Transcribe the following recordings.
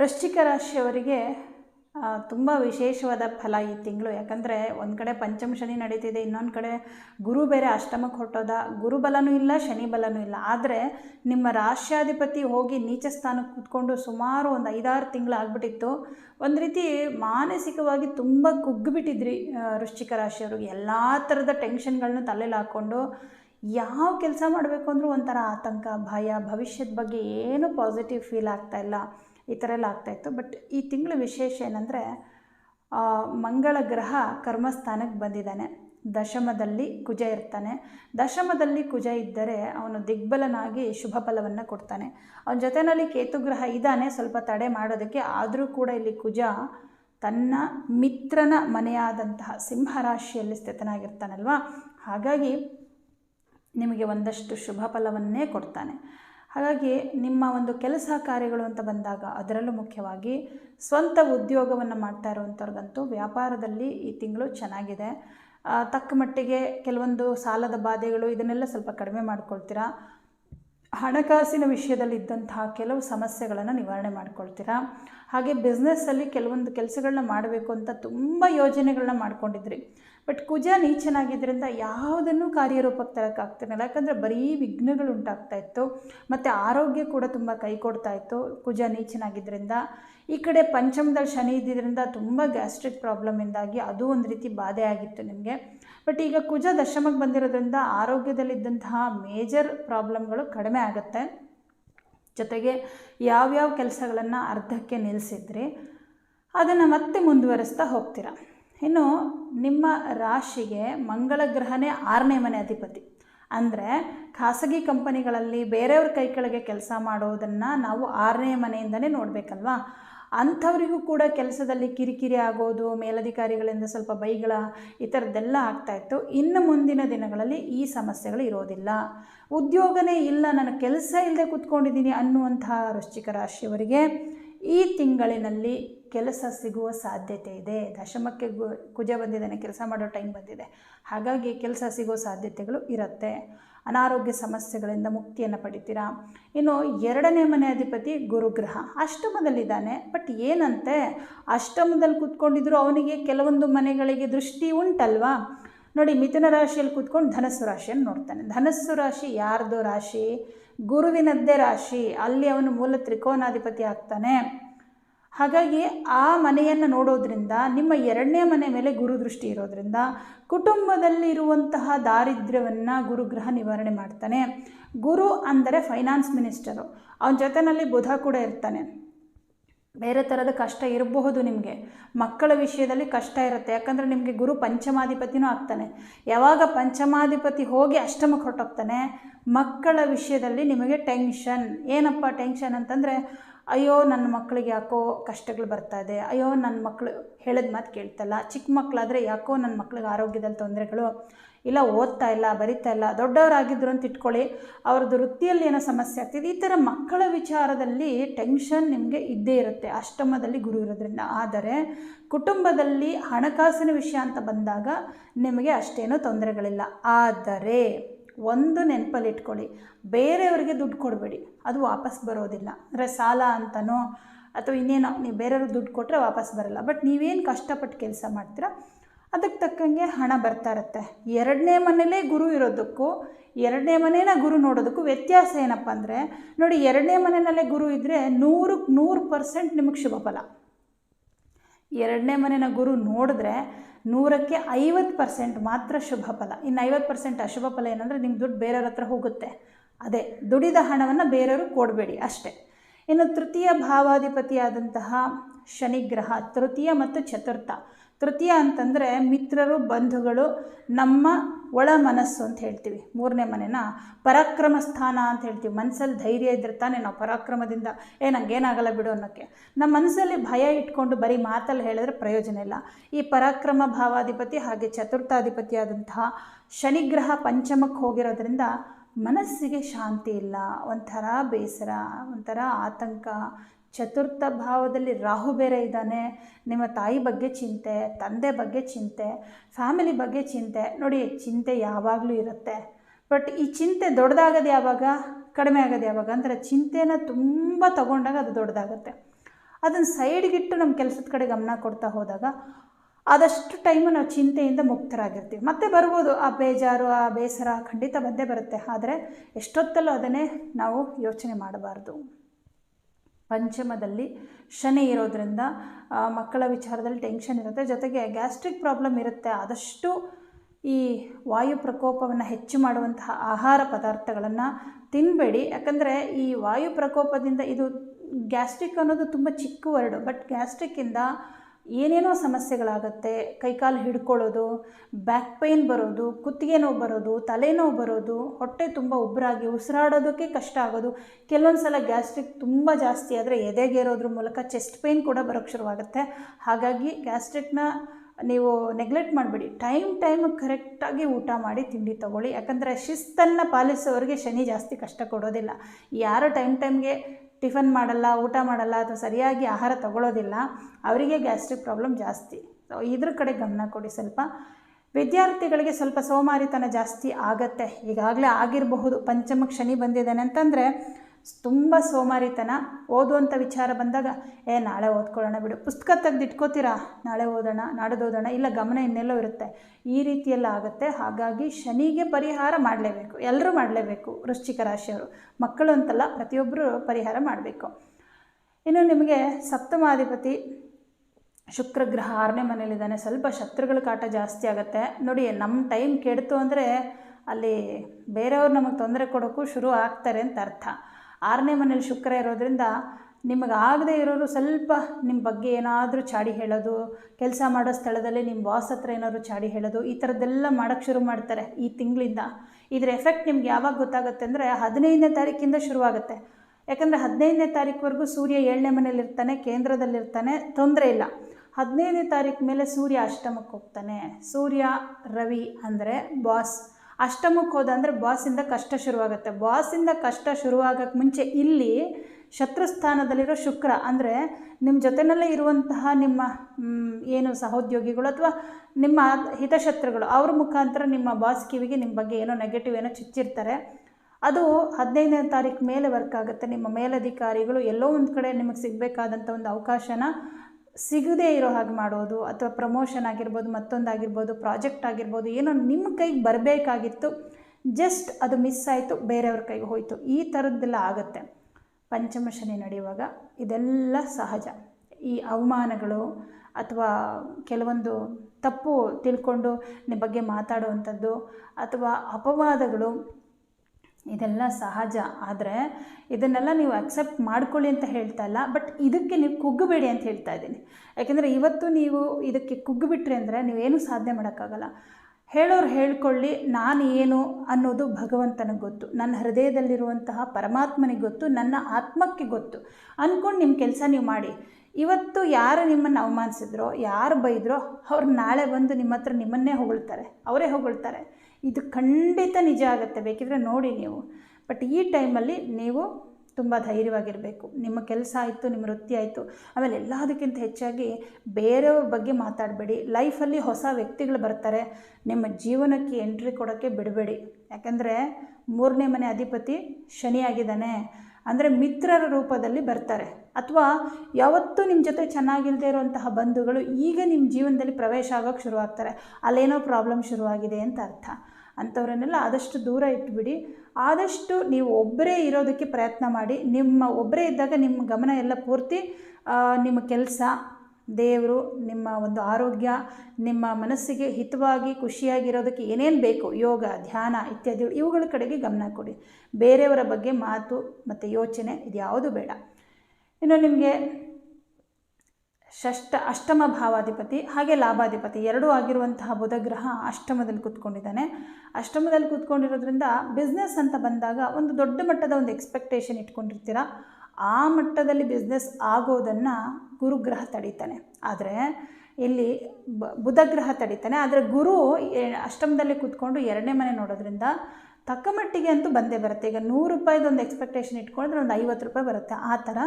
ವೃಶ್ಚಿಕ ರಾಶಿಯವರಿಗೆ ತುಂಬ ವಿಶೇಷವಾದ ಫಲ ಈ ತಿಂಗಳು. ಯಾಕಂದರೆ ಒಂದು ಕಡೆ ಪಂಚಮ ಶನಿ ನಡೀತಿದೆ, ಇನ್ನೊಂದು ಕಡೆ ಗುರು ಬೇರೆ ಅಷ್ಟಮಕ್ಕೆ ಹೊಟ್ಟೋದ ಗುರುಬಲನೂ ಇಲ್ಲ, ಶನಿ ಬಲನೂ ಇಲ್ಲ. ಆದರೆ ನಿಮ್ಮ ರಾಶ್ಯಾಧಿಪತಿ ಹೋಗಿ ನೀಚ ಸ್ಥಾನಕ್ಕೆ ಕೂತ್ಕೊಂಡು ಸುಮಾರು ಒಂದು ಐದಾರು ತಿಂಗಳು ಆಗ್ಬಿಟ್ಟಿತ್ತು. ಒಂದು ರೀತಿ ಮಾನಸಿಕವಾಗಿ ತುಂಬ ಕುಗ್ಗಿಬಿಟ್ಟಿದ್ರಿ ವೃಶ್ಚಿಕ ರಾಶಿಯವರು. ಎಲ್ಲ ಥರದ ಟೆನ್ಷನ್ಗಳನ್ನ ತಲೆಯಲ್ಲಿ ಹಾಕ್ಕೊಂಡು ಯಾವ ಕೆಲಸ ಮಾಡಬೇಕು ಅಂದರೂ ಒಂಥರ ಆತಂಕ, ಭಯ. ಭವಿಷ್ಯದ ಬಗ್ಗೆ ಏನೂ ಪಾಸಿಟಿವ್ ಫೀಲ್ ಆಗ್ತಾಯಿಲ್ಲ ಈ ಥರ ಎಲ್ಲ ಆಗ್ತಾಯಿತ್ತು ಬಟ್ ಈ ತಿಂಗಳ ವಿಶೇಷ ಏನಂದರೆ ಮಂಗಳ ಗ್ರಹ ಕರ್ಮಸ್ಥಾನಕ್ಕೆ ಬಂದಿದ್ದಾನೆ. ದಶಮದಲ್ಲಿ ಕುಜ ಇರ್ತಾನೆ. ದಶಮದಲ್ಲಿ ಕುಜ ಇದ್ದರೆ ಅವನು ದಿಗ್ಬಲನಾಗಿ ಶುಭ ಫಲವನ್ನು ಕೊಡ್ತಾನೆ. ಅವನ ಜೊತೆಯಲ್ಲಿ ಕೇತುಗ್ರಹ ಇದ್ದಾನೆ, ಸ್ವಲ್ಪ ತಡೆ ಮಾಡೋದಕ್ಕೆ. ಆದರೂ ಕೂಡ ಇಲ್ಲಿ ಕುಜ ತನ್ನ ಮಿತ್ರನ ಮನೆಯಾದಂತಹ ಸಿಂಹರಾಶಿಯಲ್ಲಿ ಸ್ಥಿತನಾಗಿರ್ತಾನಲ್ವ? ಹಾಗಾಗಿ ನಿಮಗೆ ಒಂದಷ್ಟು ಶುಭ ಫಲವನ್ನೇ ಕೊಡ್ತಾನೆ. ಹಾಗಾಗಿ ನಿಮ್ಮ ಒಂದು ಕೆಲಸ ಕಾರ್ಯಗಳು ಅಂತ ಬಂದಾಗ ಅದರಲ್ಲೂ ಮುಖ್ಯವಾಗಿ ಸ್ವಂತ ಉದ್ಯೋಗವನ್ನು ಮಾಡ್ತಾ ಇರುವಂಥವ್ರಿಗಂತೂ ವ್ಯಾಪಾರದಲ್ಲಿ ಈ ತಿಂಗಳು ಚೆನ್ನಾಗಿದೆ. ತಕ್ಕ ಮಟ್ಟಿಗೆ ಕೆಲವೊಂದು ಸಾಲದ ಬಾಧೆಗಳು ಇದನ್ನೆಲ್ಲ ಸ್ವಲ್ಪ ಕಡಿಮೆ ಮಾಡ್ಕೊಳ್ತೀರಾ? ಹಣಕಾಸಿನ ವಿಷಯದಲ್ಲಿ ಇದ್ದಂತಹ ಕೆಲವು ಸಮಸ್ಯೆಗಳನ್ನು ನಿವಾರಣೆ ಮಾಡ್ಕೊಳ್ತೀರಾ? ಹಾಗೆ ಬಿಸ್ನೆಸ್ಸಲ್ಲಿ ಕೆಲವೊಂದು ಕೆಲಸಗಳನ್ನ ಮಾಡಬೇಕು ಅಂತ ತುಂಬ ಯೋಜನೆಗಳನ್ನ ಮಾಡ್ಕೊಂಡಿದ್ರಿ. ಬಟ್ ಕುಜ ನೀಚನಾಗಿದ್ದರಿಂದ ಯಾವುದನ್ನು ಕಾರ್ಯರೂಪಕ್ಕೆ ತರೋಕ್ಕಾಗ್ತಿರಲಿಲ್ಲ. ಯಾಕಂದರೆ ಬರೀ ವಿಘ್ನಗಳು ಉಂಟಾಗ್ತಾ ಇತ್ತು. ಮತ್ತು ಆರೋಗ್ಯ ಕೂಡ ತುಂಬ ಕೈ ಕೊಡ್ತಾ ಇತ್ತು ಕುಜ ನೀಚನಾಗಿದ್ದರಿಂದ ಈ ಕಡೆ ಪಂಚಮದಲ್ಲಿ ಶನಿ ಇದ್ದಿದ್ದರಿಂದ ತುಂಬ ಗ್ಯಾಸ್ಟ್ರಿಕ್ ಪ್ರಾಬ್ಲಮಿಂದಾಗಿ ಅದು ಒಂದು ರೀತಿ ಬಾಧೆ ಆಗಿತ್ತು ನಿಮಗೆ. ಬಟ್ ಈಗ ಕುಜ ದಶಮಕ್ಕೆ ಬಂದಿರೋದ್ರಿಂದ ಆರೋಗ್ಯದಲ್ಲಿದ್ದಂತಹ ಮೇಜರ್ ಪ್ರಾಬ್ಲಮ್ಗಳು ಕಡಿಮೆ ಆಗುತ್ತೆ. ಜೊತೆಗೆ ಯಾವ್ಯಾವ ಕೆಲಸಗಳನ್ನು ಅರ್ಧಕ್ಕೆ ನಿಲ್ಲಿಸಿದ್ರಿ ಅದನ್ನು ಮತ್ತೆ ಮುಂದುವರಿಸ್ತಾ ಹೋಗ್ತೀರಾ? ಇನ್ನು ನಿಮ್ಮ ರಾಶಿಗೆ ಮಂಗಳ ಗ್ರಹನೇ ಆರನೇ ಮನೆ ಅಧಿಪತಿ. ಅಂದರೆ ಖಾಸಗಿ ಕಂಪನಿಗಳಲ್ಲಿ ಬೇರೆಯವ್ರ ಕೈ ಕೆಳಗೆ ಕೆಲಸ ಮಾಡೋದನ್ನು ನಾವು ಆರನೇ ಮನೆಯಿಂದನೇ ನೋಡಬೇಕಲ್ವಾ? ಅಂಥವರಿಗೂ ಕೂಡ ಕೆಲಸದಲ್ಲಿ ಕಿರಿಕಿರಿ ಆಗೋದು, ಮೇಲಧಿಕಾರಿಗಳಿಂದ ಸ್ವಲ್ಪ ಬೈಗಳ ಈ ಥರದ್ದೆಲ್ಲ ಆಗ್ತಾಯಿತ್ತು ಇನ್ನು ಮುಂದಿನ ದಿನಗಳಲ್ಲಿ ಈ ಸಮಸ್ಯೆಗಳು ಇರೋದಿಲ್ಲ. ಉದ್ಯೋಗನೇ ಇಲ್ಲ, ನಾನು ಕೆಲಸ ಇಲ್ಲದೆ ಕೂತ್ಕೊಂಡಿದ್ದೀನಿ ಅನ್ನುವಂತಹ ವೃಶ್ಚಿಕ ರಾಶಿಯವರಿಗೆ ಈ ತಿಂಗಳಿನಲ್ಲಿ ಕೆಲಸ ಸಿಗುವ ಸಾಧ್ಯತೆ ಇದೆ. ದಶಮಕ್ಕೆ ಕುಜ ಬಂದಿದ್ದಾನೆ, ಕೆಲಸ ಮಾಡೋ ಟೈಮ್ ಬಂದಿದೆ. ಹಾಗಾಗಿ ಕೆಲಸ ಸಿಗೋ ಸಾಧ್ಯತೆಗಳು ಇರುತ್ತೆ. ಅನಾರೋಗ್ಯ ಸಮಸ್ಯೆಗಳಿಂದ ಮುಕ್ತಿಯನ್ನು ಪಡಿತೀರಾ? ಇನ್ನು ಎರಡನೇ ಮನೆ ಅಧಿಪತಿ ಗುರುಗ್ರಹ ಅಷ್ಟಮದಲ್ಲಿದ್ದಾನೆ. ಬಟ್ ಏನಂತೆ? ಅಷ್ಟಮದಲ್ಲಿ ಕೂತ್ಕೊಂಡಿದ್ರು ಅವನಿಗೆ ಕೆಲವೊಂದು ಮನೆಗಳಿಗೆ ದೃಷ್ಟಿ ಉಂಟಲ್ವಾ? ನೋಡಿ, ಮಿಥುನ ರಾಶಿಯಲ್ಲಿ ಕೂತ್ಕೊಂಡು ಧನಸ್ಸು ರಾಶಿಯನ್ನು ನೋಡ್ತಾನೆ. ಧನಸ್ಸು ರಾಶಿ ಯಾರ್ದು ರಾಶಿ? ಗುರುವಿನದ್ದೇ ರಾಶಿ. ಅಲ್ಲಿ ಅವನು ಮೂಲ ತ್ರಿಕೋನಾಧಿಪತಿ ಆಗ್ತಾನೆ. ಹಾಗಾಗಿ ಆ ಮನೆಯನ್ನು ನೋಡೋದ್ರಿಂದ, ನಿಮ್ಮ ಎರಡನೇ ಮನೆ ಮೇಲೆ ಗುರು ದೃಷ್ಟಿ ಇರೋದ್ರಿಂದ ಕುಟುಂಬದಲ್ಲಿರುವಂತಹ ದಾರಿದ್ರ್ಯವನ್ನು ಗುರುಗ್ರಹ ನಿವಾರಣೆ ಮಾಡ್ತಾನೆ. ಗುರು ಅಂದರೆ ಫೈನಾನ್ಸ್ ಮಿನಿಸ್ಟರು. ಅವನ ಜೊತೆಯಲ್ಲಿ ಬುಧ ಕೂಡ ಇರ್ತಾನೆ. ಬೇರೆ ಥರದ ಕಷ್ಟ ಇರಬಹುದು ನಿಮಗೆ. ಮಕ್ಕಳ ವಿಷಯದಲ್ಲಿ ಕಷ್ಟ ಇರುತ್ತೆ. ಯಾಕಂದರೆ ನಿಮಗೆ ಗುರು ಪಂಚಮಾಧಿಪತಿನೂ ಆಗ್ತಾನೆ. ಯಾವಾಗ ಪಂಚಮಾಧಿಪತಿ ಹೋಗಿ ಅಷ್ಟಮಕ್ಕೆ ಹೊರಟೋಗ್ತಾನೆ ಮಕ್ಕಳ ವಿಷಯದಲ್ಲಿ ನಿಮಗೆ ಟೆನ್ಷನ್ ಏನಪ್ಪ ಟೆನ್ಷನ್ ಅಂತಂದರೆ ಅಯ್ಯೋ, ನನ್ನ ಮಕ್ಕಳಿಗೆ ಯಾಕೋ ಕಷ್ಟಗಳು ಬರ್ತಾ ಇದೆ. ಅಯ್ಯೋ ನನ್ನ ಮಕ್ಕಳು ಹೇಳಿದ ಮಾತು ಕೇಳ್ತಲ್ಲ. ಚಿಕ್ಕ ಮಕ್ಕಳಾದರೆ ಯಾಕೋ ನನ್ನ ಮಕ್ಳಿಗೆ ಆರೋಗ್ಯದಲ್ಲಿ ತೊಂದರೆಗಳು ಇಲ್ಲ, ಓದ್ತಾ ಇಲ್ಲ, ಬರಿತಾ ಇಲ್ಲ. ದೊಡ್ಡವರಾಗಿದ್ದರು ಅಂತ ಇಟ್ಕೊಳ್ಳಿ. ಅವ್ರದ್ದು ವೃತ್ತಿಯಲ್ಲಿ ಏನೋ ಸಮಸ್ಯೆ ಆಗ್ತಿದೆ. ಈ ಥರ ಮಕ್ಕಳ ವಿಚಾರದಲ್ಲಿ ಟೆನ್ಷನ್ ನಿಮಗೆ ಇದ್ದೇ ಇರುತ್ತೆ. ಅಷ್ಟಮದಲ್ಲಿ ಗುರು ಇರೋದ್ರಿಂದ. ಆದರೆ, ಕುಟುಂಬದಲ್ಲಿ ಹಣಕಾಸಿನ ವಿಷಯ ಅಂತ ಬಂದಾಗ ನಿಮಗೆ ಅಷ್ಟೇನೂ ತೊಂದರೆಗಳಿಲ್ಲ. ಆದರೆ ಒಂದು ನೆನಪಲ್ಲಿ ಇಟ್ಕೊಳ್ಳಿ ಬೇರೆಯವ್ರಿಗೆ ದುಡ್ಡು ಕೊಡಬೇಡಿ. ಅದು ವಾಪಸ್ ಬರೋದಿಲ್ಲ. ಅಂದರೆ ಸಾಲ ಅಂತನೋ, ಅಥವಾ ಇನ್ನೇನೋ, ನೀವು ಬೇರೆಯವ್ರಿಗೆ ದುಡ್ಡು ಕೊಟ್ಟರೆ ವಾಪಸ್ ಬರಲ್ಲ. ಬಟ್ ನೀವೇನು ಕಷ್ಟಪಟ್ಟು ಕೆಲಸ ಮಾಡ್ತೀರಾ, ಅದಕ್ಕೆ ತಕ್ಕಂಗೆ ಹಣ ಬರ್ತಾ ಇರುತ್ತೆ. ಎರಡನೇ ಮನೇಲೇ ಗುರು ಇರೋದಕ್ಕೂ, ಎರಡನೇ ಮನೇನ ಗುರು ನೋಡೋದಕ್ಕೂ ವ್ಯತ್ಯಾಸ ಏನಪ್ಪ ಅಂದರೆ, ನೋಡಿ, ಎರಡನೇ ಮನೆಯಲ್ಲೇ ಗುರು ಇದ್ದರೆ ನೂರಕ್ಕೆ ನೂರು ಪರ್ಸೆಂಟ್ ನಿಮಗೆ ಶುಭ ಫಲ. ಎರಡನೇ ಮನೆಯ ಗುರು ನೋಡಿದ್ರೆ ನೂರಕ್ಕೆ ಐವತ್ತು ಪರ್ಸೆಂಟ್ ಮಾತ್ರ ಶುಭ ಫಲ. ಇನ್ನು ಐವತ್ತು ಪರ್ಸೆಂಟ್ ಅಶುಭ ಫಲ ಏನಂದರೆ ನಿಮ್ಮ ದುಡ್ಡು ಬೇರೆಯವ್ರ ಹತ್ರ ಹೋಗುತ್ತೆ. ಅದೇ, ದುಡಿದ ಹಣವನ್ನು ಬೇರೆಯವರು ಕೊಡಬೇಡಿ ಅಷ್ಟೇ. ಇನ್ನು ತೃತೀಯ ಭಾವಾಧಿಪತಿಯಾದಂತಹ ಶನಿಗ್ರಹ, ತೃತೀಯ ಮತ್ತು ಚತುರ್ಥ. ತೃತೀಯ ಅಂತಂದರೆ ಮಿತ್ರರು, ಬಂಧುಗಳು, ನಮ್ಮ ಒಳ ಮನಸ್ಸು ಅಂತ ಹೇಳ್ತೀವಿ. ಮೂರನೇ ಮನೆನ ಪರಾಕ್ರಮ ಸ್ಥಾನ ಅಂತ ಹೇಳ್ತೀವಿ. ಮನಸ್ಸಲ್ಲಿ ಧೈರ್ಯ ಇದ್ರೆ ತಾನೇ ನಾವು ಪರಾಕ್ರಮದಿಂದ, ಏ ನಂಗೇನಾಗಲ್ಲ ಬಿಡು ಅನ್ನೋಕ್ಕೆ. ನಮ್ಮ ಮನಸ್ಸಲ್ಲಿ ಭಯ ಇಟ್ಕೊಂಡು ಬರೀ ಮಾತಲ್ಲಿ ಹೇಳಿದ್ರೆ ಪ್ರಯೋಜನ ಇಲ್ಲ. ಈ ಪರಾಕ್ರಮ ಭಾವಾಧಿಪತಿ ಹಾಗೆ ಚತುರ್ಥಾಧಿಪತಿಯಾದಂತಹ ಶನಿಗ್ರಹ ಪಂಚಮಕ್ಕೆ ಹೋಗಿರೋದ್ರಿಂದ ಮನಸ್ಸಿಗೆ ಶಾಂತಿ ಇಲ್ಲ. ಒಂಥರ ಬೇಸರ, ಒಂಥರ ಆತಂಕ ಚತುರ್ಥ ಭಾವದಲ್ಲಿ ರಾಹು ಬೇರೆ ಇದ್ದಾನೆ, ನಿಮ್ಮ ತಾಯಿ ಬಗ್ಗೆ ಚಿಂತೆ, ತಂದೆ ಬಗ್ಗೆ ಚಿಂತೆ, ಫ್ಯಾಮಿಲಿ ಬಗ್ಗೆ ಚಿಂತೆ. ನೋಡಿ, ಚಿಂತೆ ಯಾವಾಗಲೂ ಇರುತ್ತೆ. ಬಟ್ ಈ ಚಿಂತೆ ದೊಡ್ಡದಾಗೋದು ಯಾವಾಗ? ಕಡಿಮೆ ಆಗೋದು ಯಾವಾಗ? ಅಂದರೆ ಚಿಂತೆನ ತುಂಬ ತಗೊಂಡಾಗ ಅದು ದೊಡ್ಡದಾಗುತ್ತೆ. ಅದನ್ನು ಸೈಡ್ಗಿಟ್ಟು ನಮ್ಮ ಕೆಲಸದ ಕಡೆ ಗಮನ ಕೊಡ್ತಾ ಹೋದಾಗ ಆದಷ್ಟು ಟೈಮು ನಾವು ಚಿಂತೆಯಿಂದ ಮುಕ್ತರಾಗಿರ್ತೀವಿ. ಮತ್ತೆ ಬರ್ಬೋದು, ಆ ಬೇಜಾರು, ಆ ಬೇಸರ ಖಂಡಿತ ಬಂದೇ ಬರುತ್ತೆ. ಆದರೆ ಎಷ್ಟೊತ್ತಲ್ಲೂ ಅದನ್ನೇ ನಾವು ಯೋಚನೆ ಮಾಡಬಾರ್ದು. ಪಂಚಮದಲ್ಲಿ ಶನಿ ಇರೋದ್ರಿಂದ ಮಕ್ಕಳ ವಿಚಾರದಲ್ಲಿ ಟೆನ್ಷನ್ ಇರುತ್ತೆ. ಜೊತೆಗೆ ಗ್ಯಾಸ್ಟ್ರಿಕ್ ಪ್ರಾಬ್ಲಮ್ ಇರುತ್ತೆ. ಆದಷ್ಟು ಈ ವಾಯು ಪ್ರಕೋಪವನ್ನು ಹೆಚ್ಚು ಮಾಡುವಂತಹ ಆಹಾರ ಪದಾರ್ಥಗಳನ್ನು ತಿನ್ನಬೇಡಿ ಯಾಕಂದರೆ ಈ ವಾಯು ಪ್ರಕೋಪದಿಂದ ಇದು ಗ್ಯಾಸ್ಟ್ರಿಕ್ ಅನ್ನೋದು ತುಂಬ ಚಿಕ್ಕ ವರ್ಡು ಬಟ್ ಗ್ಯಾಸ್ಟ್ರಿಕ್ಕಿಂದ ಏನೇನೋ ಸಮಸ್ಯೆಗಳಾಗುತ್ತೆ, ಕೈಕಾಲು ಹಿಡ್ಕೊಳ್ಳೋದು ಬ್ಯಾಕ್ ಪೇಯ್ನ್ ಬರೋದು, ಕುತ್ತಿಗೆ ನೋವು ಬರೋದು ತಲೆನೋವು ಬರೋದು, ಹೊಟ್ಟೆ ತುಂಬ ಉಬ್ಬರಾಗಿ ಉಸಿರಾಡೋದಕ್ಕೆ ಕಷ್ಟ ಆಗೋದು. ಕೆಲವೊಂದು ಸಲ ಗ್ಯಾಸ್ಟ್ರಿಕ್ ತುಂಬ ಜಾಸ್ತಿ ಆದರೆ ಎದೆಗೇರೋದ್ರ ಮೂಲಕ ಚೆಸ್ಟ್ ಪೇಯ್ನ್ ಕೂಡ ಬರೋಕ್ಕೆ ಶುರುವಾಗುತ್ತೆ. ಹಾಗಾಗಿ ಗ್ಯಾಸ್ಟ್ರಿಕ್ನ ನೀವು ನೆಗ್ಲೆಕ್ಟ್ ಮಾಡಬೇಡಿ. ಟೈಮ್ ಟೈಮ್ ಕರೆಕ್ಟಾಗಿ ಊಟ ಮಾಡಿ ತಿಂಡಿ ತೊಗೊಳ್ಳಿ. ಯಾಕಂದರೆ ಶಿಸ್ತನ್ನು ಪಾಲಿಸೋರಿಗೆ ಶನಿ ಜಾಸ್ತಿ ಕಷ್ಟ ಕೊಡೋದಿಲ್ಲ. ಯಾರು ಟೈಮ್ ಟೈಮ್ಗೆ ಟಿಫನ್ ಮಾಡಲ್ಲ, ಊಟ ಮಾಡಲ್ಲ ಅಥವಾ ಸರಿಯಾಗಿ ಆಹಾರ ತಗೊಳ್ಳೋದಿಲ್ಲ ಅವರಿಗೆ ಗ್ಯಾಸ್ಟ್ರಿಕ್ ಪ್ರಾಬ್ಲಮ್ ಜಾಸ್ತಿ. ಸೊ ಇದ್ರ ಕಡೆ ಗಮನ ಕೊಡಿ ಸ್ವಲ್ಪ. ವಿದ್ಯಾರ್ಥಿಗಳಿಗೆ ಸ್ವಲ್ಪ ಸೋಮಾರಿತನ ಜಾಸ್ತಿ ಆಗತ್ತೆ. ಈಗಾಗಲೇ ಆಗಿರಬಹುದು. ಪಂಚಮ ಶನಿ ಬಂದಿದ್ದಾನೆ ಅಂತಂದರೆ ತುಂಬ ಸೋಮಾರಿತನ. ಓದುವಂಥ ವಿಚಾರ ಬಂದಾಗ, ಏ, ನಾಳೆ ಓದ್ಕೊಳ್ಳೋಣ ಬಿಡು. ಪುಸ್ತಕ ತೆಗೆದಿಟ್ಕೋತೀರಾ? ನಾಳೆ ಓದೋಣ, ನಾಡೋದು ಓದೋಣ. ಇಲ್ಲ, ಗಮನ ಇನ್ನೆಲ್ಲೋ ಇರುತ್ತೆ. ಈ ರೀತಿಯೆಲ್ಲ ಆಗುತ್ತೆ. ಹಾಗಾಗಿ ಶನಿಗೆ ಪರಿಹಾರ ಮಾಡಲೇಬೇಕು. ಎಲ್ಲರೂ ಮಾಡಲೇಬೇಕು, ವೃಶ್ಚಿಕ ರಾಶಿಯವರು. ಮಕ್ಕಳು ಅಂತಲ್ಲ ಪ್ರತಿಯೊಬ್ಬರು ಪರಿಹಾರ ಮಾಡಬೇಕು. ಇನ್ನು ನಿಮಗೆ ಸಪ್ತಮಾಧಿಪತಿ ಶುಕ್ರ ಗ್ರಹ ಆರನೇ ಮನೇಲಿದ್ದಾನೆ ಸ್ವಲ್ಪ ಶತ್ರುಗಳ ಕಾಟ ಜಾಸ್ತಿ ಆಗುತ್ತೆ. ನೋಡಿ ನಮ್ಮ ಟೈಮ್ ಕೆಡ್ತು ಅಂದರೆ ಅಲ್ಲಿ ಬೇರೆಯವ್ರು ನಮಗೆ ತೊಂದರೆ ಕೊಡೋಕ್ಕೂ ಶುರು ಆಗ್ತಾರೆ ಅಂತ ಅರ್ಥ. ಆರನೇ ಮನೇಲಿ ಶುಕ್ರ ಇರೋದ್ರಿಂದ ನಿಮಗೆ ಆಗದೇ ಇರೋರು ಸ್ವಲ್ಪ ನಿಮ್ಮ ಬಗ್ಗೆ ಏನಾದರೂ ಚಾಡಿ ಹೇಳೋದು, ಕೆಲಸ ಮಾಡೋ ಸ್ಥಳದಲ್ಲಿ ನಿಮ್ಮ ಬಾಸ್ ಹತ್ರ ಏನಾದರೂ ಚಾಡಿ ಹೇಳೋದು, ಈ ಥರದ್ದೆಲ್ಲ ಮಾಡೋಕ್ಕೆ ಶುರು ಮಾಡ್ತಾರೆ ಈ ತಿಂಗಳಿಂದ. ಇದರ ಎಫೆಕ್ಟ್ ನಿಮ್ಗೆ ಯಾವಾಗ ಗೊತ್ತಾಗುತ್ತೆ ಅಂದರೆ ಹದಿನೈದನೇ ತಾರೀಕಿಂದ ಶುರುವಾಗುತ್ತೆ. ಯಾಕಂದರೆ ಹದಿನೈದನೇ ತಾರೀಕುವರೆಗೂ ಸೂರ್ಯ ಏಳನೇ ಮನೇಲಿರ್ತಾನೆ ಕೇಂದ್ರದಲ್ಲಿರ್ತಾನೆ, ತೊಂದರೆ ಇಲ್ಲ. ಹದಿನೈದನೇ ತಾರೀಕು ಮೇಲೆ ಸೂರ್ಯ ಅಷ್ಟಮಕ್ಕೆ ಹೋಗ್ತಾನೆ. ಸೂರ್ಯ, ರವಿ ಅಂದರೆ ಬಾಸ್ ಅಷ್ಟಮಕ್ಕೆ ಹೋದ ಅಂದರೆ ಬಾಸಿಂದ ಕಷ್ಟ ಶುರುವಾಗುತ್ತೆ. ಬಾಸಿಂದ ಕಷ್ಟ ಶುರುವಾಗಕ್ಕೆ ಮುಂಚೆ ಇಲ್ಲಿ ಶತ್ರುಸ್ಥಾನದಲ್ಲಿರೋ ಶುಕ್ರ ಅಂದರೆ ನಿಮ್ಮ ಜೊತೆಯಲ್ಲೇ ಇರುವಂತಹ ನಿಮ್ಮ ಏನು ಸಹೋದ್ಯೋಗಿಗಳು ಅಥವಾ ನಿಮ್ಮ ಹಿತಶತ್ರುಗಳು, ಅವ್ರ ಮುಖಾಂತರ ನಿಮ್ಮ ಬಾಸ್ ಕಿವಿಗೆ ನಿಮ್ಮ ಬಗ್ಗೆ ಏನೋ ನೆಗೆಟಿವ್ ಏನೋ ಚುಚ್ಚಿರ್ತಾರೆ. ಅದು ಹದಿನೈದನೇ ತಾರೀಕು ಮೇಲೆ ವರ್ಕ್ ಆಗುತ್ತೆ. ನಿಮ್ಮ ಮೇಲಧಿಕಾರಿಗಳು ಎಲ್ಲೋ ಒಂದು ಕಡೆ ನಿಮಗೆ ಸಿಗಬೇಕಾದಂಥ ಒಂದು ಅವಕಾಶನ ಸಿಗದೇ ಇರೋ ಹಾಗೆ ಮಾಡೋದು ಅಥವಾ ಪ್ರಮೋಷನ್ ಆಗಿರ್ಬೋದು, ಮತ್ತೊಂದಾಗಿರ್ಬೋದು ಪ್ರಾಜೆಕ್ಟ್ ಆಗಿರ್ಬೋದು, ಏನೋ ನಿಮ್ಮ ಕೈಗೆ ಬರಬೇಕಾಗಿತ್ತು ಜಸ್ಟ್ ಅದು ಮಿಸ್ ಆಯಿತು, ಬೇರೆಯವ್ರ ಕೈಗೆ ಹೋಯಿತು. ಈ ಥರದ್ದೆಲ್ಲ ಆಗುತ್ತೆ. ಪಂಚಮಶನಿ ನಡೆಯುವಾಗ ಇದೆಲ್ಲ ಸಹಜ. ಈ ಅವಮಾನಗಳು ಅಥವಾ ಕೆಲವೊಂದು ತಪ್ಪು ತಿಳ್ಕೊಂಡು ನಿಮ್ಮ ಬಗ್ಗೆ ಮಾತಾಡುವಂಥದ್ದು ಅಥವಾ ಅಪವಾದಗಳು ಇದೆಲ್ಲ ಸಹಜ. ಆದರೆ ಇದನ್ನೆಲ್ಲ ನೀವು ಅಕ್ಸೆಪ್ಟ್ ಮಾಡ್ಕೊಳ್ಳಿ ಅಂತ ಹೇಳ್ತಾ ಇಲ್ಲ. ಬಟ್ ಇದಕ್ಕೆ ನೀವು ಕುಗ್ಗಬೇಡಿ ಅಂತ ಹೇಳ್ತಾ ಇದ್ದೀನಿ. ಯಾಕೆಂದರೆ ಇವತ್ತು ನೀವು ಇದಕ್ಕೆ ಕುಗ್ಗಿಬಿಟ್ರಿ ಅಂದರೆ ನೀವೇನು ಸಾಧನೆ ಮಾಡೋಕ್ಕಾಗಲ್ಲ. ಹೇಳೋರು ಹೇಳ್ಕೊಳ್ಳಿ, ನಾನು ಏನು ಅನ್ನೋದು ಭಗವಂತನಿಗೆ ಗೊತ್ತು. ನನ್ನ ಹೃದಯದಲ್ಲಿರುವಂತಹ ಪರಮಾತ್ಮನಿಗೆ ಗೊತ್ತು, ನನ್ನ ಆತ್ಮಕ್ಕೆ ಗೊತ್ತು. ಅಂದ್ಕೊಂಡು ನಿಮ್ಮ ಕೆಲಸ ನೀವು ಮಾಡಿ. ಇವತ್ತು ಯಾರು ನಿಮ್ಮನ್ನು ಅವಮಾನಿಸಿದ್ರೋ, ಯಾರು ಬೈದ್ರೋ, ಅವ್ರು ನಾಳೆ ಬಂದು ನಿಮ್ಮ ಹತ್ರ ನಿಮ್ಮನ್ನೇ ಹೊಗಳ್ತಾರೆ. ಅವರೇ ಹೊಗಳ್ತಾರೆ. ಇದು ಖಂಡಿತ ನಿಜ ಆಗುತ್ತೆ, ಬೇಕಿದ್ರೆ ನೋಡಿ ನೀವು. ಬಟ್ ಈ ಟೈಮಲ್ಲಿ ನೀವು ತುಂಬ ಧೈರ್ಯವಾಗಿರಬೇಕು. ನಿಮ್ಮ ಕೆಲಸ ಆಯಿತು, ನಿಮ್ಮ ವೃತ್ತಿ ಆಯಿತು, ಆಮೇಲೆ ಎಲ್ಲದಕ್ಕಿಂತ ಹೆಚ್ಚಾಗಿ ಬೇರೆಯವ್ರ ಬಗ್ಗೆ ಮಾತಾಡಬೇಡಿ. ಲೈಫಲ್ಲಿ ಹೊಸ ವ್ಯಕ್ತಿಗಳು ಬರ್ತಾರೆ, ನಿಮ್ಮ ಜೀವನಕ್ಕೆ ಎಂಟ್ರಿ ಕೊಡೋಕ್ಕೆ ಬಿಡಬೇಡಿ. ಯಾಕಂದರೆ ಮೂರನೇ ಮನೆ ಅಧಿಪತಿ ಶನಿಯಾಗಿದ್ದಾನೆ ಅಂದರೆ ಮಿತ್ರರ ರೂಪದಲ್ಲಿ ಬರ್ತಾರೆ. ಅಥವಾ ಯಾವತ್ತೂ ನಿಮ್ಮ ಜೊತೆ ಚೆನ್ನಾಗಿಲ್ಲದೆ ಇರುವಂತಹ ಬಂಧುಗಳು ಈಗ ನಿಮ್ಮ ಜೀವನದಲ್ಲಿ ಪ್ರವೇಶ ಆಗೋಕ್ಕೆ ಶುರುವಾಗ್ತಾರೆ. ಅಲ್ಲೇನೋ ಪ್ರಾಬ್ಲಮ್ ಶುರುವಾಗಿದೆ ಅಂತ ಅರ್ಥ. ಅಂಥವ್ರನ್ನೆಲ್ಲ ಆದಷ್ಟು ದೂರ ಇಟ್ಬಿಡಿ. ಆದಷ್ಟು ನೀವು ಒಬ್ಬರೇ ಇರೋದಕ್ಕೆ ಪ್ರಯತ್ನ ಮಾಡಿ. ನಿಮ್ಮ ಒಬ್ಬರೇ ಇದ್ದಾಗ ನಿಮ್ಮ ಗಮನ ಎಲ್ಲ ಪೂರ್ತಿ ನಿಮ್ಮ ಕೆಲಸ, ದೇವರು, ನಿಮ್ಮ ಒಂದು ಆರೋಗ್ಯ, ನಿಮ್ಮ ಮನಸ್ಸಿಗೆ ಹಿತವಾಗಿ, ಖುಷಿಯಾಗಿರೋದಕ್ಕೆ ಏನೇನು ಬೇಕು, ಯೋಗ, ಧ್ಯಾನ ಇತ್ಯಾದಿ ಇವುಗಳ ಕಡೆಗೆ ಗಮನ ಕೊಡಿ. ಬೇರೆಯವರ ಬಗ್ಗೆ ಮಾತು ಮತ್ತು ಯೋಚನೆ ಇದು ಯಾವುದು ಬೇಡ. ಇನ್ನು ನಿಮಗೆ ಷಷ್ಠ ಅಷ್ಟಮ ಭಾವಾಧಿಪತಿ ಹಾಗೆ ಲಾಭಾಧಿಪತಿ ಎರಡೂ ಆಗಿರುವಂತಹ ಬುಧ ಗ್ರಹ ಅಷ್ಟಮದಲ್ಲಿ ಕೂತ್ಕೊಂಡಿದ್ದಾನೆ. ಅಷ್ಟಮದಲ್ಲಿ ಕೂತ್ಕೊಂಡಿರೋದ್ರಿಂದ ಬಿಸ್ನೆಸ್ ಅಂತ ಬಂದಾಗ ಒಂದು ದೊಡ್ಡ ಮಟ್ಟದ ಒಂದು ಎಕ್ಸ್ಪೆಕ್ಟೇಷನ್ ಇಟ್ಕೊಂಡಿರ್ತೀರ? ಆ ಮಟ್ಟದಲ್ಲಿ ಬಿಸ್ನೆಸ್ ಆಗೋದನ್ನು ಗುರುಗ್ರಹ ತಡೀತಾನೆ. ಆದರೆ ಇಲ್ಲಿ ಬುಧಗ್ರಹ ಬುಧ ಗ್ರಹ ತಡೀತಾನೆ. ಆದರೆ ಗುರು ಅಷ್ಟಮದಲ್ಲಿ ಕೂತ್ಕೊಂಡು ಎರಡನೇ ಮನೆ ನೋಡೋದ್ರಿಂದ ತಕ್ಕ ಮಟ್ಟಿಗೆ ಅಂತೂ ಬಂದೇ ಬರುತ್ತೆ. ಈಗ ನೂರು ರೂಪಾಯಿದು ಒಂದು ಎಕ್ಸ್ಪೆಕ್ಟೇಷನ್ ಇಟ್ಕೊಂಡ್ರೆ ಒಂದು ಐವತ್ತು ರೂಪಾಯಿ ಬರುತ್ತೆ. ಆ ಥರ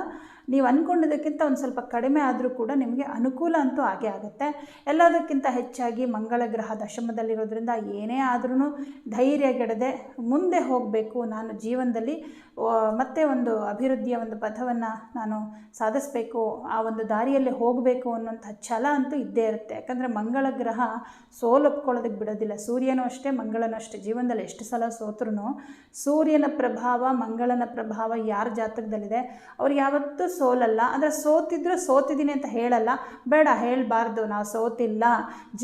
ನೀವು ಅಂದ್ಕೊಂಡಿದ್ದಕ್ಕಿಂತ ಒಂದು ಸ್ವಲ್ಪ ಕಡಿಮೆ ಆದರೂ ಕೂಡ ನಿಮಗೆ ಅನುಕೂಲ ಅಂತೂ ಆಗೇ ಆಗುತ್ತೆ. ಎಲ್ಲದಕ್ಕಿಂತ ಹೆಚ್ಚಾಗಿ ಮಂಗಳ ಗ್ರಹ ದಶಮದಲ್ಲಿರೋದ್ರಿಂದ ಏನೇ ಆದ್ರೂ ಧೈರ್ಯಗೆಡದೆ ಮುಂದೆ ಹೋಗಬೇಕು. ನಾನು ಜೀವನದಲ್ಲಿ ಮತ್ತೆ ಒಂದು ಅಭಿವೃದ್ಧಿಯ ಒಂದು ಪಥವನ್ನು ನಾನು ಸಾಧಿಸಬೇಕು. ಆ ಒಂದು ದಾರಿಯಲ್ಲಿ ಹೋಗಬೇಕು ಅನ್ನೋಂಥ ಛಲ ಅಂತೂ ಇದ್ದೇ ಇರುತ್ತೆ. ಯಾಕಂದರೆ ಮಂಗಳ ಗ್ರಹ ಸೋಲೊಪ್ಕೊಳ್ಳೋದಕ್ಕೆ ಬಿಡೋದಿಲ್ಲ. ಸೂರ್ಯನೂ ಅಷ್ಟೇ, ಮಂಗಳನೂ ಅಷ್ಟೇ. ಜೀವನದಲ್ಲಿ ಎಷ್ಟು ಸಲ ಸೋತ್ರೂ ಸೂರ್ಯನ ಪ್ರಭಾವ, ಮಂಗಳನ ಪ್ರಭಾವ ಯಾರ ಜಾತಕದಲ್ಲಿದೆ? ಅವ್ರು ಯಾವತ್ತೂ ಸೋಲಲ್ಲ, ಅಂದರೆ ಸೋತಿದ್ರು ಸೋತಿದ್ದೀನಿ ಅಂತ ಹೇಳಲ್ಲ, ಬೇಡ, ಹೇಳಬಾರ್ದು, ನಾವು ಸೋತಿಲ್ಲ.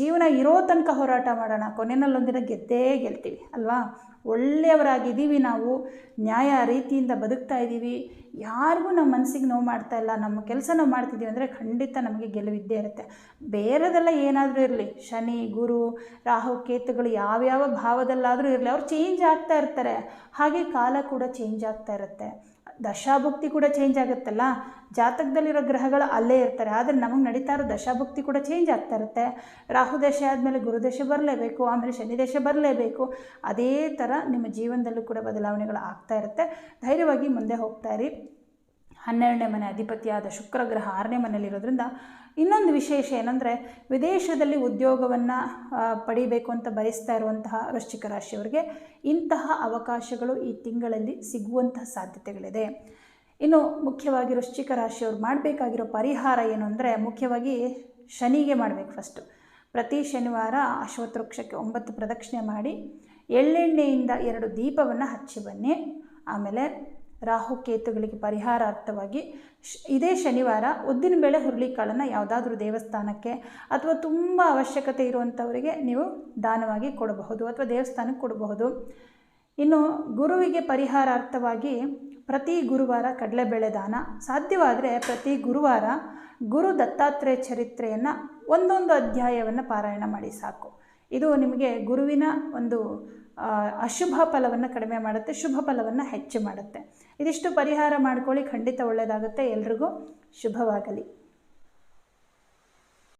ಜೀವನ ಇರೋ ತನಕ ಹೋರಾಟ ಮಾಡೋಣ ಕೊನೆಯಲ್ಲಿ ಒಂದಿನ ಗೆದ್ದೇ ಗೆಲ್ತೀವಿ, ಅಲ್ವಾ? ಒಳ್ಳೆಯವರಾಗಿದ್ದೀವಿ ನಾವು, ನ್ಯಾಯ ರೀತಿಯಿಂದ ಬದುಕ್ತಾ ಇದ್ದೀವಿ. ಯಾರಿಗೂ ನಮ್ಮ ಮನಸ್ಸಿಗೆ ನೋವು ಮಾಡ್ತಾ ಇಲ್ಲ. ನಮ್ಮ ಕೆಲಸ ನಾವು ಮಾಡ್ತಿದ್ದೀವಿ ಅಂದರೆ ಖಂಡಿತ ನಮಗೆ ಗೆಲುವಿದ್ದೇ ಇರುತ್ತೆ. ಬೇರೆದೆಲ್ಲ ಏನಾದರೂ ಇರಲಿ. ಶನಿ, ಗುರು, ರಾಹು, ಕೇತುಗಳು ಯಾವ್ಯಾವ ಭಾವದಲ್ಲಾದರೂ ಇರಲಿ. ಅವ್ರು ಚೇಂಜ್ ಆಗ್ತಾ ಇರ್ತಾರೆ. ಹಾಗೆ ಕಾಲ ಕೂಡ ಚೇಂಜ್ ಆಗ್ತಾ ಇರುತ್ತೆ. ದಶಾಭುಕ್ತಿ ಕೂಡ ಚೇಂಜ್ ಆಗುತ್ತಲ್ಲ? ಜಾತಕದಲ್ಲಿರೋ ಗ್ರಹಗಳು ಅಲ್ಲೇ ಇರ್ತಾರೆ. ಆದರೆ ನಮಗೆ ನಡೀತಾ ಇರೋ ದಶಾಭುಕ್ತಿ ಕೂಡ ಚೇಂಜ್ ಆಗ್ತಾ ಇರುತ್ತೆ. ರಾಹು ದಶೆ ಆದಮೇಲೆ ಗುರುದಶೆ ಬರಲೇಬೇಕು, ಆಮೇಲೆ ಶನಿ ದಶೆ ಬರಲೇಬೇಕು. ಅದೇ ಥರ ನಿಮ್ಮ ಜೀವನದಲ್ಲೂ ಕೂಡ ಬದಲಾವಣೆಗಳು ಆಗ್ತಾ ಇರುತ್ತೆ. ಧೈರ್ಯವಾಗಿ ಮುಂದೆ ಹೋಗ್ತಾ ಇರಿ. ಹನ್ನೆರಡನೇ ಮನೆ ಅಧಿಪತಿಯಾದ ಶುಕ್ರ ಗ್ರಹ ಆರನೇ ಮನೆಯಲ್ಲಿರೋದ್ರಿಂದ ಇನ್ನೊಂದು ವಿಶೇಷ ಏನಂದರೆ ವಿದೇಶದಲ್ಲಿ ಉದ್ಯೋಗವನ್ನು ಪಡಿಬೇಕು ಅಂತ ಬಯಸ್ತಾ ಇರುವಂತಹ ವೃಶ್ಚಿಕ ರಾಶಿಯವರಿಗೆ ಇಂತಹ ಅವಕಾಶಗಳು ಈ ತಿಂಗಳಲ್ಲಿ ಸಿಗುವಂತಹ ಸಾಧ್ಯತೆಗಳಿದೆ. ಇನ್ನು ಮುಖ್ಯವಾಗಿ ವೃಶ್ಚಿಕ ರಾಶಿಯವರು ಮಾಡಬೇಕಾಗಿರೋ ಪರಿಹಾರ ಏನು ಅಂದರೆ ಮುಖ್ಯವಾಗಿ ಶನಿಗೆ ಮಾಡಬೇಕು ಫಸ್ಟು ಪ್ರತಿ ಶನಿವಾರ ಅಶ್ವತ್ಥ ವೃಕ್ಷಕ್ಕೆ ಒಂಬತ್ತು ಪ್ರದಕ್ಷಿಣೆ ಮಾಡಿ, ಎಳ್ಳೆಣ್ಣೆಯಿಂದ ಎರಡು ದೀಪವನ್ನು ಹಚ್ಚಿ ಬನ್ನಿ. ಆಮೇಲೆ ರಾಹು ಕೇತುಗಳಿಗೆ ಪರಿಹಾರಾರ್ಥವಾಗಿ ಶ್, ಇದೇ ಶನಿವಾರ ಉದ್ದಿನಬೇಳೆ ಹುರುಳಿಕಾಳನ್ನು ಯಾವುದಾದ್ರೂ ದೇವಸ್ಥಾನಕ್ಕೆ ಅಥವಾ ತುಂಬ ಅವಶ್ಯಕತೆ ಇರುವಂಥವರಿಗೆ ನೀವು ದಾನವಾಗಿ ಕೊಡಬಹುದು ಅಥವಾ ದೇವಸ್ಥಾನಕ್ಕೆ ಕೊಡಬಹುದು. ಇನ್ನು ಗುರುವಿಗೆ ಪರಿಹಾರಾರ್ಥವಾಗಿ ಪ್ರತಿ ಗುರುವಾರ ಕಡಲೆಬೇಳೆ ದಾನ. ಸಾಧ್ಯವಾದರೆ ಪ್ರತಿ ಗುರುವಾರ ಗುರು ದತ್ತಾತ್ರೇಯ ಚರಿತ್ರೆಯನ್ನು ಒಂದೊಂದು ಅಧ್ಯಾಯವನ್ನು ಪಾರಾಯಣ ಮಾಡಿ ಸಾಕು. ಇದು ನಿಮಗೆ ಗುರುವಿನ ಒಂದು ಅಶುಭ ಫಲವನ್ನು ಕಡಿಮೆ ಮಾಡುತ್ತೆ, ಶುಭ ಫಲವನ್ನು ಹೆಚ್ಚು ಮಾಡುತ್ತೆ. ಇದಿಷ್ಟು ಪರಿಹಾರ ಮಾಡ್ಕೊಳ್ಳಿ, ಖಂಡಿತ ಒಳ್ಳೆಯದಾಗುತ್ತೆ ಎಲ್ರಿಗೂ ಶುಭವಾಗಲಿ.